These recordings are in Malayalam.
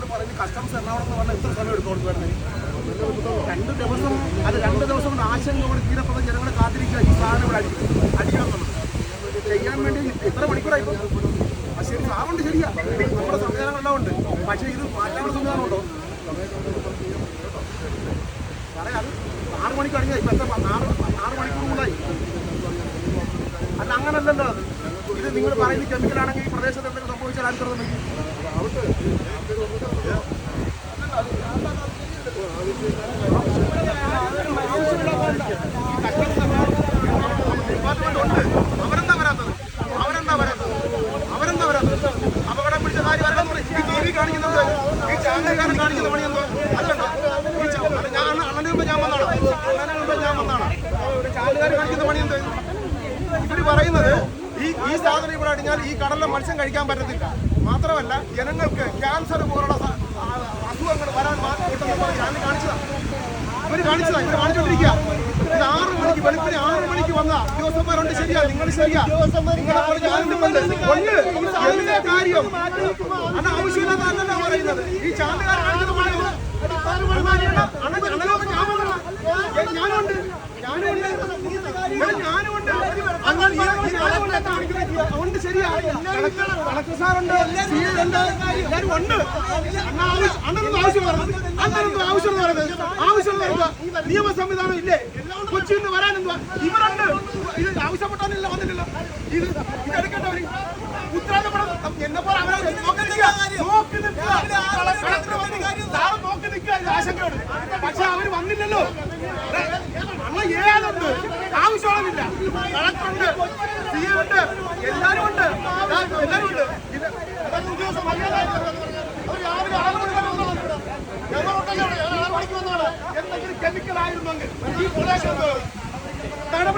നിങ്ങൾ കസ്റ്റംസ് എറണാകുളത്ത് പറഞ്ഞാൽ എത്ര സമയം അവിടെ വരണേ രണ്ട് ദിവസം അത് രണ്ട് ദിവസം കൊണ്ട് ആശങ്കയോടെ ജനങ്ങളെ കാത്തിരിക്കുക. ഈ സാധനം ഇവിടെ അടിക്കും അടിക്കണം ചെയ്യാൻ വേണ്ടി എത്ര മണിക്കൂറായി ഇപ്പം? ആ ശരി സാറുണ്ട് ശരിയാ. നമ്മുടെ സംവിധാനങ്ങളെല്ലാം ഉണ്ട്. പക്ഷേ ഇത് മാറ്റാനുള്ള സംവിധാനം ഉണ്ടോ? സാറേ അത് ആറ് മണിക്ക് അടിഞ്ഞാൽ ഇപ്പം എത്ര ആറ് ആറ് മണിക്കൂർ കൂടായി അല്ല അങ്ങനല്ലല്ലോ അത്. ഇത് നിങ്ങൾ പറയുന്ന കെമിക്കലാണെങ്കിൽ ഈ പ്രദേശത്ത് എന്തെങ്കിലും സംഭവിച്ചാൽ ഡിപ്പാർട്ട്മെന്റ് ഉണ്ട് വരാത്തത് വരാത്തത് വരാത്തത് പിടിച്ച? ഈ ഈ കാണിക്കുന്ന ഞാൻ വന്നാണ് ഞാൻ വന്നാണ് കാണിക്കുന്ന പറയുന്നത് ഈ ഈ ഈ കടലിലെ മത്സ്യം കഴിക്കാൻ പറ്റത്തില്ല മാത്രമല്ല ജനങ്ങൾക്ക് ക്യാൻസർ പോലുള്ള അസുഖങ്ങൾ വരാൻ കിട്ടുന്ന ഞാൻ കാണിച്ചതാണ് ഇവർ കാണിച്ചതാ. ഇവർ കാണിച്ചോണ്ടിരിക്കുക ആറ് മണിക്ക് വെളുപ്പിന് ആറ് മണിക്ക് വന്ന ദിവസന്മാരുണ്ട് ശരിയാ? നിങ്ങൾ ശരിയാ? നിങ്ങളെ ഞാനും ഉണ്ട്. ഉണ്ട്. കാര്യം. അത് ആവശ്യമില്ലാത്തതല്ല പറയുന്നത്. ഈ ചാനലുകാർ കാണിക്കുന്ന ഞാനുണ്ട്. ഞാനുണ്ട്. ഞാനുണ്ട് അങ്ങനെ ഈ- ഈ ഞാനുണ്ട് കാണിക്കുന്നത് അതുകൊണ്ട് ശരിയാ കണക്ക് കണക്ക് സാറുണ്ട് സി എ ഉണ്ട് എല്ലാവരും ഉണ്ട് അണ്ണനൊന്നും ആവശ്യം പറഞ്ഞു അണ്ണനൊന്നും ആവശ്യം എന്ന് പറയുന്നത് ആവശ്യം എന്ന് പറയുന്നത് നിയമ സംവിധാനം ഇല്ലേ കൊച്ചിയിൽ നിന്ന് ഇവരുണ്ട് ഇത് ആവശ്യപ്പെട്ടാനില്ല വന്നിട്ടില്ല ഇത് ഇതെടുക്കേണ്ടവര് ഉത്തരവാദിത്തപ്പെടണം എന്നെ പോലെ അവരെ നോക്കി നിൽക്കുക നോക്കി നിൽക്കുക നോക്കി നിൽക്കുക ആശങ്കയോട് പക്ഷെ അവർ വന്നില്ലല്ലോ അണ്ണ ഏതുണ്ട് ആവശ്യമാണെന്നില്ല കളക്ടറുണ്ട് സി ഉണ്ട്. എല്ലാരും ഉണ്ട്. എല്ലാരും ഉണ്ട്. എന്തെങ്കിലും കെമിക്കൽ ആയിരുന്നെങ്കിൽ ഈ എന്തോ എത്ര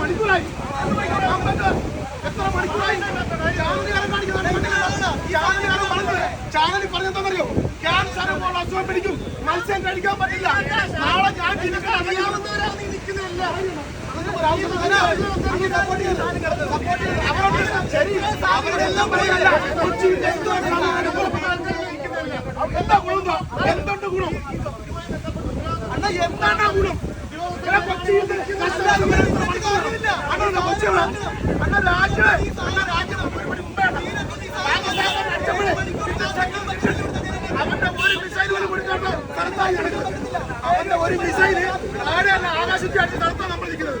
മണിക്കൂറായി? എത്ര മണിക്കൂറായി? ചാനലുകാരൻ കാണിക്കുന്നുണ്ട് ഈ ചാനലുകാരൻ പറഞ്ഞത് ചാനലിൽ പറഞ്ഞെന്താണെന്നറിയോ ക്യാൻസർ പോലുള്ള അസുഖം പിടിക്കും. മത്സ്യം കഴിക്കാൻ പറ്റില്ല. നാളെ ഞാൻ ജീവിക്കാൻ അറിയാവുന്നവരാണ് പറയല്ല കൊച്ചിയിൽ എന്തോ ഗുണം എന്തുണ്ട് ഗുണം അണ്ണ എന്താണ് ഗുണം അണ്ണ രാജ്യം അണ്ണ രാജ്യം അവന്റെ ഒരു മിസൈൽ പോലും കൊടുക്കാണ്ട് നടത്താൻ അവന്റെ ഒരു മിസൈൽ ആരെയല്ല ആകാശത്തിൽ അടിച്ച് നടത്താൻ നമ്മൾ നിൽക്കുന്നത്?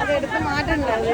അതെടുത്ത് മാറ്റണ്ടത്